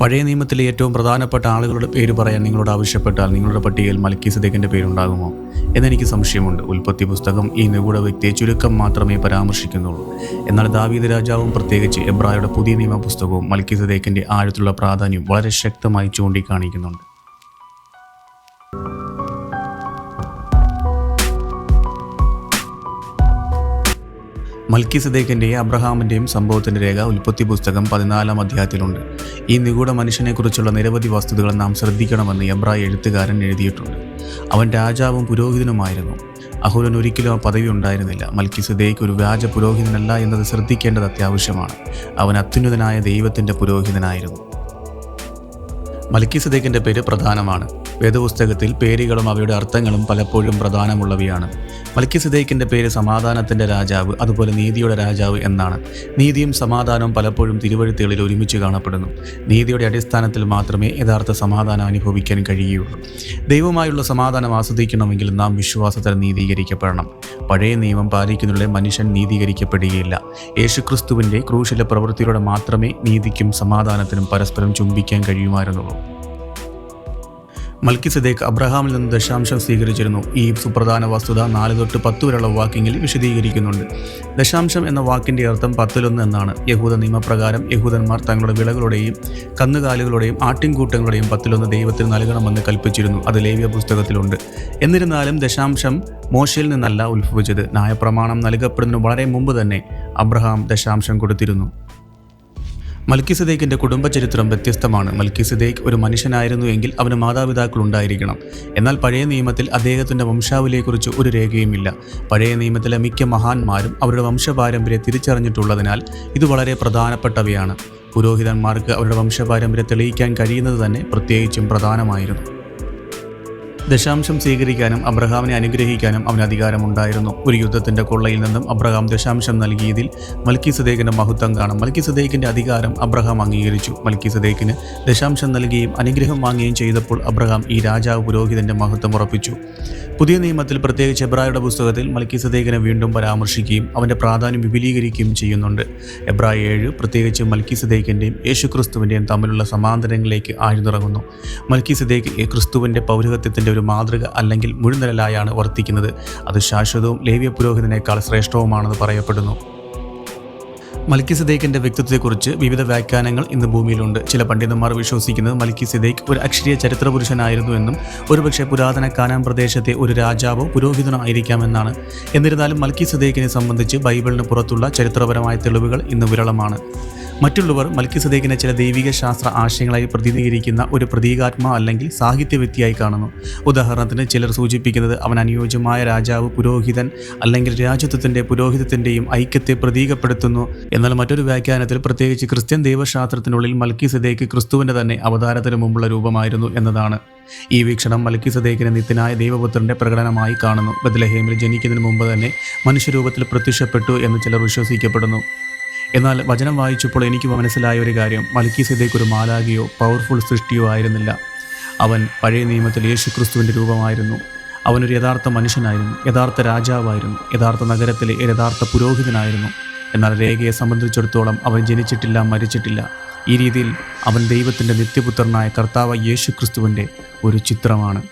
പഴയ നിയമത്തിലെ ഏറ്റവും പ്രധാനപ്പെട്ട ആളുകളുടെ പേര് പറയാൻ നിങ്ങളോട് ആവശ്യപ്പെട്ടാൽ നിങ്ങളുടെ പട്ടികയിൽ മലക്കി സദേക്കിന്റെ പേരുണ്ടാകുമോ? എന്നെനിക്ക് സംശയമുണ്ട്. ഉൽപ്പത്തി പുസ്തകം ഈ നിഗൂഢ വ്യക്തിയെ ചുരുക്കം മാത്രമേ പരാമർശിക്കുന്നുള്ളൂ. എന്നാൽ ദാവീദ് രാജാവും പ്രത്യേകിച്ച് എബ്രായുടെ പുതിയ നിയമ പുസ്തകവും മലക്കി സദേക്കിന്റെ ആഴത്തുള്ള പ്രാധാന്യം വളരെ ശക്തമായി ചൂണ്ടിക്കാണിക്കുന്നുണ്ട്. മൽക്കി സദേഖിന്റെയും അബ്രഹാമിന്റെയും സംഭവത്തിന്റെ രേഖ ഉൽപ്പത്തി പുസ്തകം പതിനാലാം അധ്യായത്തിലുണ്ട്. ഈ നിഗൂഢ മനുഷ്യനെക്കുറിച്ചുള്ള നിരവധി വസ്തുതകൾ നാം ശ്രദ്ധിക്കണമെന്ന് എബ്രായ എഴുത്തുകാരൻ എഴുതിയിട്ടുണ്ട്. അവൻ രാജാവും പുരോഹിതനുമായിരുന്നു. അഹുലൻ ഒരിക്കലും ആ പദവി ഉണ്ടായിരുന്നില്ല. മൽക്കി സദേഖ് ഒരു വ്യാജ പുരോഹിതനല്ല എന്നത് ശ്രദ്ധിക്കേണ്ടത് അത്യാവശ്യമാണ്. അവൻ അത്യുന്നതനായ ദൈവത്തിന്റെ പുരോഹിതനായിരുന്നു. മൽക്കി സദേഖിന്റെ പേര് പ്രധാനമാണ്. വേദപുസ്തകത്തിൽ പേരുകളും അവയുടെ അർത്ഥങ്ങളും പലപ്പോഴും പ്രധാനമുള്ളവയാണ്. മൽക്കിസിദേക്കിന്റെ പേര് സമാധാനത്തിന്റെ രാജാവ് അതുപോലെ നീതിയുടെ രാജാവ് എന്നാണ്. നീതിയും സമാധാനവും പലപ്പോഴും തിരുവഴുത്തുകളിൽ ഒരുമിച്ച് കാണപ്പെടുന്നു. നീതിയുടെ അടിസ്ഥാനത്തിൽ മാത്രമേ യഥാർത്ഥ സമാധാനം അനുഭവിക്കാൻ കഴിയുകയുള്ളൂ. ദൈവമായുള്ള സമാധാനം ആസ്വദിക്കണമെങ്കിൽ നാം വിശ്വാസത്തിൽ നീതീകരിക്കപ്പെടണം. പഴയ നിയമം പാലിക്കുന്നതിലൂടെ മനുഷ്യൻ നീതീകരിക്കപ്പെടുകയില്ല. യേശുക്രിസ്തുവിന്റെ ക്രൂശിലെ പ്രവൃത്തിയിലൂടെ മാത്രമേ നീതിക്കും സമാധാനത്തിനും പരസ്പരം ചുംബിക്കാൻ കഴിയുമായിരുന്നുള്ളൂ. മൽക്കി സദേഖ് അബ്രഹാമിൽ നിന്ന് ദശാംശം സ്വീകരിച്ചിരുന്നു. ഈ സുപ്രധാന വസ്തുത നാല് തൊട്ട് പത്ത് വരെയുള്ള വാക്കിങ്ങിൽ വിശദീകരിക്കുന്നുണ്ട്. ദശാംശം എന്ന വാക്കിന്റെ അർത്ഥം പത്തിലൊന്ന് എന്നാണ്. യഹൂദ നിയമപ്രകാരം യഹൂദന്മാർ തങ്ങളുടെ വിളകളുടെയും കന്നുകാലികളുടെയും ആട്ടിൻകൂട്ടങ്ങളുടെയും പത്തിലൊന്ന് ദൈവത്തിന് നൽകണമെന്ന് കൽപ്പിച്ചിരുന്നു. അത് ലേവ്യ പുസ്തകത്തിലുണ്ട്. എന്നിരുന്നാലും ദശാംശം മോശയിൽ നിന്നല്ല ഉത്ഭവിച്ചത്. ന്യായപ്രമാണം നൽകപ്പെടുന്നതിന് വളരെ മുമ്പ് തന്നെ അബ്രഹാം ദശാംശം കൊടുത്തിരുന്നു. മൽക്കിസദേക്കിന്റെ കുടുംബചരിത്രം വ്യത്യസ്തമാണ്. മൽക്കിസദേക്ക് ഒരു മനുഷ്യനായിരുന്നു എങ്കിൽ അവന് മാതാപിതാക്കൾ ഉണ്ടായിരിക്കണം. എന്നാൽ പഴയ നിയമത്തിൽ അദ്ദേഹത്തിന്റെ വംശാവലിയെക്കുറിച്ച് ഒരു രേഖയുമില്ല. പഴയ നിയമത്തിലെ മിക്ക മഹാന്മാരും അവരുടെ വംശപാരമ്പര്യം തിരിച്ചറിഞ്ഞിട്ടുള്ളതിനാൽ ഇത് വളരെ പ്രധാനപ്പെട്ടവയാണ്. പുരോഹിതന്മാർക്ക് അവരുടെ വംശപാരമ്പര്യം തെളിയിക്കാൻ കഴിയുന്നത് തന്നെ പ്രത്യേകിച്ചും പ്രധാനമായിരുന്നു. ദശാംശം സ്വീകരിക്കാനും അബ്രഹാമിനെ അനുഗ്രഹിക്കാനും അവന് അധികാരമുണ്ടായിരുന്നു. ഒരു യുദ്ധത്തിന്റെ കൊള്ളയിൽ നിന്നും അബ്രഹാം ദശാംശം നൽകിയതിൽ മൽക്കി സദേക്കിന്റെ മഹത്വം കാണും. മൽക്കി സദേക്കിന്റെ അധികാരം അബ്രഹാം അംഗീകരിച്ചു. മൽക്കി സദേക്കിന് ദശാംശം നൽകുകയും അനുഗ്രഹം വാങ്ങുകയും ചെയ്തപ്പോൾ അബ്രഹാം ഈ രാജാവ് പുരോഹിതന്റെ മഹത്വം ഉറപ്പിച്ചു. പുതിയ നിയമത്തിൽ പ്രത്യേകിച്ച് എബ്രായുടെ പുസ്തകത്തിൽ മൽക്കി സദേക്കിനെ വീണ്ടും പരാമർശിക്കുകയും അവന്റെ പ്രാധാന്യം വിപുലീകരിക്കുകയും ചെയ്യുന്നുണ്ട്. എബ്രായ ഏഴ് പ്രത്യേകിച്ച് മൽക്കി സദേക്കിന്റെയും യേശുക്രിസ്തുവിന്റെയും തമ്മിലുള്ള സമാന്തരങ്ങളിലേക്ക് ആഴ്ന്നിറങ്ങുന്നു. മൽക്കി സദേക്ക് ക്രിസ്തുവിന്റെ പൗരകത്വത്തിന്റെ ഒരു മാതൃക അല്ലെങ്കിൽ മുഴുനിരലായാണ് വർത്തിക്കുന്നത്. അത് ശാശ്വതവും ലേവ്യ പുരോഹിതനേക്കാൾ ശ്രേഷ്ഠവുമാണെന്ന് പറയപ്പെടുന്നു. മൽക്കി സിദ്ദേഖിന്റെ വ്യക്തിത്വത്തെക്കുറിച്ച് വിവിധ വ്യാഖ്യാനങ്ങൾ ഇന്ന് ഭൂമിയിലുണ്ട്. ചില പണ്ഡിതന്മാർ വിശ്വസിക്കുന്നത് മൽക്കി സിദ്ദേഖ് ഒരു അക്ഷരീയ ചരിത്ര പുരുഷനായിരുന്നു എന്നും ഒരുപക്ഷെ പുരാതന കാനാൻ പ്രദേശത്തെ ഒരു രാജാവോ പുരോഹിതനോ ആയിരിക്കാമെന്നാണ്. എന്നിരുന്നാലും മൽക്കി സിദ്ദേഖിനെ സംബന്ധിച്ച് ബൈബിളിന് പുറത്തുള്ള ചരിത്രപരമായ തെളിവുകൾ ഇന്ന് വിരളമാണ്. മറ്റുള്ളവർ മൽക്കി സദേക്കിനെ ചില ദൈവിക ശാസ്ത്ര ആശയങ്ങളായി പ്രതിനിധീകരിക്കുന്ന ഒരു പ്രതീകാത്മ അല്ലെങ്കിൽ സാഹിത്യ വ്യക്തിയായി കാണുന്നു. ഉദാഹരണത്തിന് ചിലർ സൂചിപ്പിക്കുന്നത് അവൻ അനുയോജ്യമായ രാജാവ് പുരോഹിതൻ അല്ലെങ്കിൽ രാജ്യത്വത്തിന്റെ പുരോഹിതത്തിന്റെയും ഐക്യത്തെ പ്രതീകപ്പെടുത്തുന്നു. എന്നാൽ മറ്റൊരു വ്യാഖ്യാനത്തിൽ പ്രത്യേകിച്ച് ക്രിസ്ത്യൻ ദൈവശാസ്ത്രത്തിനുള്ളിൽ മൽക്കി സദേക്ക് ക്രിസ്തുവിന്റെ തന്നെ അവതാരത്തിന് മുമ്പുള്ള രൂപമായിരുന്നു എന്നതാണ്. ഈ വീക്ഷണം മൽക്കി സദേക്കിനെ നിത്യനായ ദൈവപുത്രന്റെ പ്രകടനമായി കാണുന്നു. ബദലഹേമിൽ ജനിക്കുന്നതിന് മുമ്പ് തന്നെ മനുഷ്യരൂപത്തിൽ പ്രത്യക്ഷപ്പെട്ടു എന്ന് ചിലർ വിശ്വസിക്കപ്പെടുന്നു. എന്നാൽ വചനം വായിച്ചപ്പോൾ എനിക്ക് മനസ്സിലായ ഒരു കാര്യം. മലക്കി സിദ്ദീഖ് ഒരു മാലാകിയോ പവർഫുൾ സൃഷ്ടിയോ ആയിരുന്നില്ല. അവൻ പഴയ നിയമത്തിൽ യേശു ക്രിസ്തുവിന്റെ രൂപമായിരുന്നു. അവനൊരു യഥാർത്ഥ മനുഷ്യനായിരുന്നു. യഥാർത്ഥ രാജാവായിരുന്നു. യഥാർത്ഥ നഗരത്തിലെ യഥാർത്ഥ പുരോഹിതനായിരുന്നു. എന്നാൽ രേഖയെ സംബന്ധിച്ചിടത്തോളം അവൻ ജനിച്ചിട്ടില്ല മരിച്ചിട്ടില്ല. ഈ രീതിയിൽ അവൻ ദൈവത്തിന്റെ നിത്യപുത്രനായ കർത്താവ് യേശുക്രിസ്തുവിന്റെ ഒരു ചിത്രമാണ്.